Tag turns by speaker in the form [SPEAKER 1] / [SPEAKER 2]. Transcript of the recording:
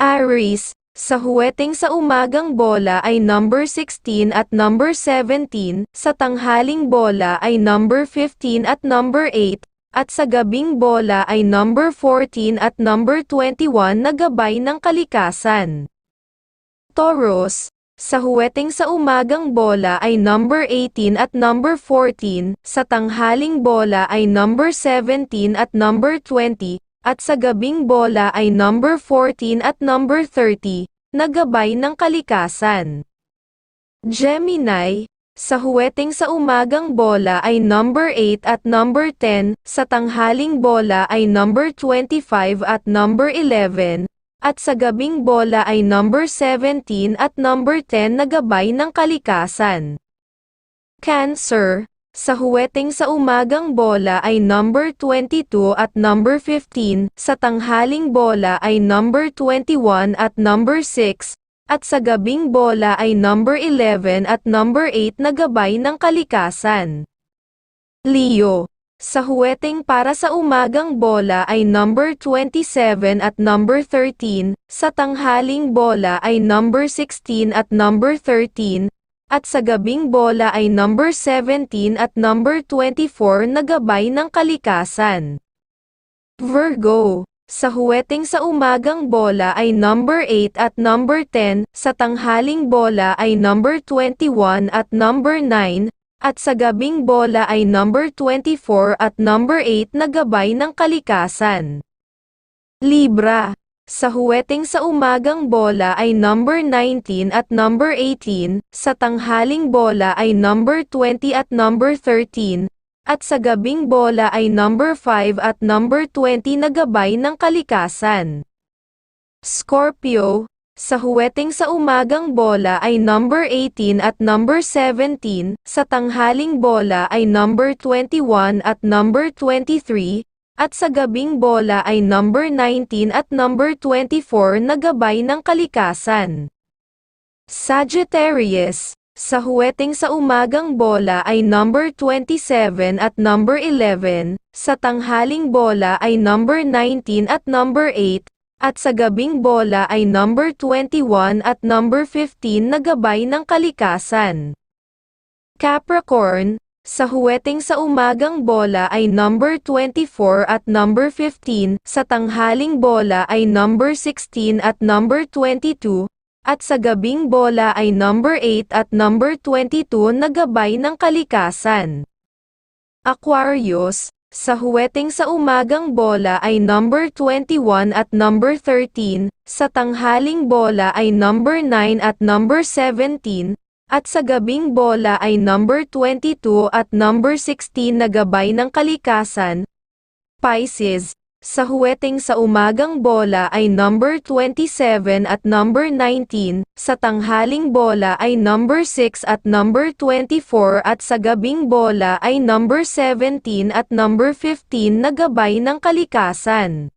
[SPEAKER 1] Aries, sa huweteng sa umagang bola ay number 16 at number 17, sa tanghaling bola ay number 15 at number 8, at sa gabing bola ay number 14 at number 21 na gabay ng kalikasan. Taurus, sa huweteng sa umagang bola ay number 18 at number 14, sa tanghaling bola ay number 17 at number 20, at sa gabing bola ay number 14 at number 30, na gabay ng kalikasan. Gemini, sa huweteng sa umagang bola ay number 8 at number 10, sa tanghaling bola ay number 25 at number 11, at sa gabing bola ay number 17 at number 10 na gabay ng kalikasan. Cancer, sa huweteng sa umagang bola ay number 22 at number 15, sa tanghaling bola ay number 21 at number 6, at sa gabing bola ay number 11 at number 8 na gabay ng kalikasan. Leo, sa huweteng para sa umagang bola ay number 27 at number 13, sa tanghaling bola ay number 16 at number 13, at sa gabing bola ay number 17 at number 24 na gabay ng kalikasan. Virgo, sa huweteng sa umagang bola ay number 8 at number 10, sa tanghaling bola ay number 21 at number 9, at sa gabing bola ay number 24 at number 8 na gabay ng kalikasan. Libra, sa huweteng sa umagang bola ay number 19 at number 18, sa tanghaling bola ay number 20 at number 13, at sa gabing bola ay number 5 at number 20 na gabay ng kalikasan. Scorpio, sa huweteng sa umagang bola ay number 18 at number 17, sa tanghaling bola ay number 21 at number 23, at sa gabing bola ay number 19 at number 24 na gabay ng kalikasan. Sagittarius, sa huweteng sa umagang bola ay number 27 at number 11, sa tanghaling bola ay number 19 at number 8, at sa gabing bola ay number 21 at number 15 na gabay ng kalikasan. Capricorn, sa huweteng sa umagang bola ay number 24 at number 15, sa tanghaling bola ay number 16 at number 22, at sa gabing bola ay number 8 at number 22 na gabay ng kalikasan. Aquarius, sa huweteng sa umagang bola ay number 21 at number 13, sa tanghaling bola ay number 9 at number 17, at sa gabing bola ay number 22 at number 16 na gabay ng kalikasan. Pisces, sa huweteng sa umagang bola ay number 27 at number 19, sa tanghaling bola ay number 6 at number 24 at sa gabing bola ay number 17 at number 15 na gabay ng kalikasan.